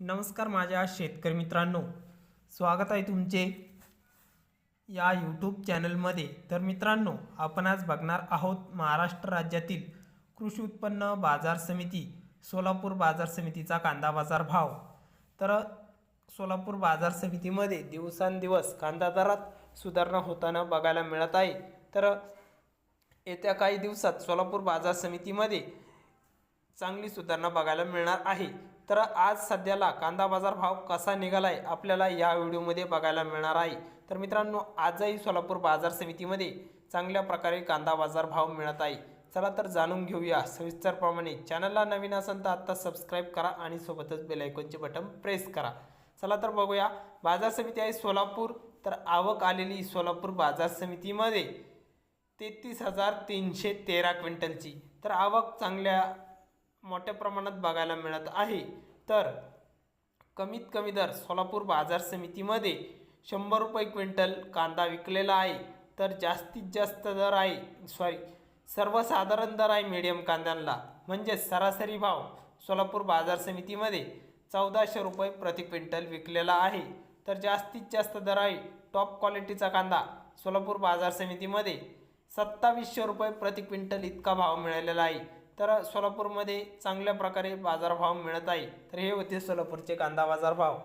नमस्कार माझ्या शेतकरी मित्रांनो. स्वागत आहे तुमचे या यूट्यूब चॅनलमध्ये तर मित्रांनो आपण आज बघणार आहोत महाराष्ट्र राज्यातील कृषी उत्पन्न बाजार समिती सोलापूर बाजार समितीचा कांदा बाजार भाव. तर सोलापूर बाजार समितीमध्ये दिवसांदिवस कांदा दरात सुधारणा होताना बघायला मिळत आहे. तर येत्या काही दिवसात सोलापूर बाजार समितीमध्ये चांगली सुधारणा बघायला मिळणार आहे. तर आज सध्याला कांदा बाजार भाव कसा निघालाय आपल्याला या व्हिडिओमध्ये बघायला मिळणार आहे. तर मित्रांनो आजही सोलापूर बाजार समितीमध्ये चांगल्या प्रकारे कांदा बाजार भाव मिळत आहे. चला तर जाणून घेऊया. सविस्तरप्रमाणे चॅनलला नवीन असेल तर आत्ता सबस्क्राईब करा आणि सोबतच बेलायकॉनचे बटन प्रेस करा. चला तर बघूया. बाजार समिती आहे सोलापूर. तर आवक आलेली सोलापूर बाजार समितीमध्ये तेहतीस हजार तीनशे तेरा क्विंटलची. तर आवक चांगल्या मोठ्या प्रमाणात बघायला मिळत आहे. तर कमीत कमी दर सोलापूर बाजार समितीमध्ये शंभर रुपये क्विंटल कांदा विकलेला आहे. तर जास्तीत जास्त दर आहे सॉरी सर्वसाधारण दर आहे मीडियम कांद्यांना. म्हणजे सरासरी भाव सोलापूर बाजार समितीमध्ये चौदाशे रुपये प्रति क्विंटल विकलेला आहे. तर जास्तीत जास्त दर आहे टॉप क्वालिटीचा कांदा सोलापूर बाजार समितीमध्ये सत्तावीसशे रुपये प्रति क्विंटल इतका भाव मिळालेला आहे. तर सोलापूरमध्ये चांगल्या प्रकारे बाजारभाव मिळत आहे. तर हे होते सोलापूरचे कांदा बाजारभाव.